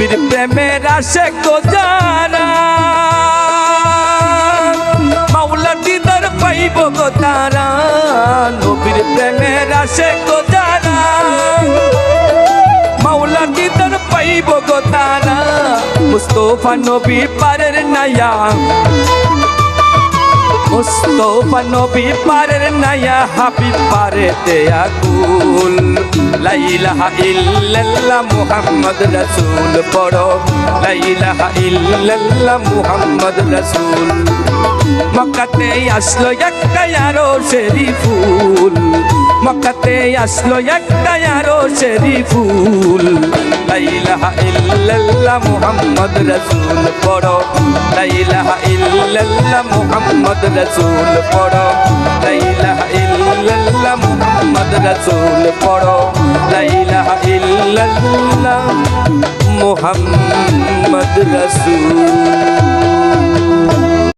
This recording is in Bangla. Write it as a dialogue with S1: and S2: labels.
S1: নবীর প্রেমের আশে গোজারা। মাওলা দিদার পাইব গো তারা, নবীর প্রেমের আশে গোজারা। মাওলা দিদার পাইব গো তারা, মুস্তফা নবী পারের নায়া। মুস্তফা নবী পারের নায়া, হাবিব পারে দেয়া কুল। লাইলাহা ইল্লাল্লাহ মুহাম্মদ রাসূল পড়ো লাইলাহা ইল্লাল্লাহ মুহাম্মদ রাসূল। মক্কাতে আসলো একটা আরও সেরি ফুল, মক্কাতে আসলো একটা আরও সেরি ফুল। লাইলাহা ইল্লাল্লাহ মুহাম্মদ রাসূল পড়ো লাইলাহা ইল্লাল্লাহ মুহাম্মদ রাসূল পড়ো লাইলাহা ইল্লাল্লাহ মুহাম্মদ রাসূল পড়ো লাইলাহা ইল্লাল্লাহ মুহাম্মদ রাসূল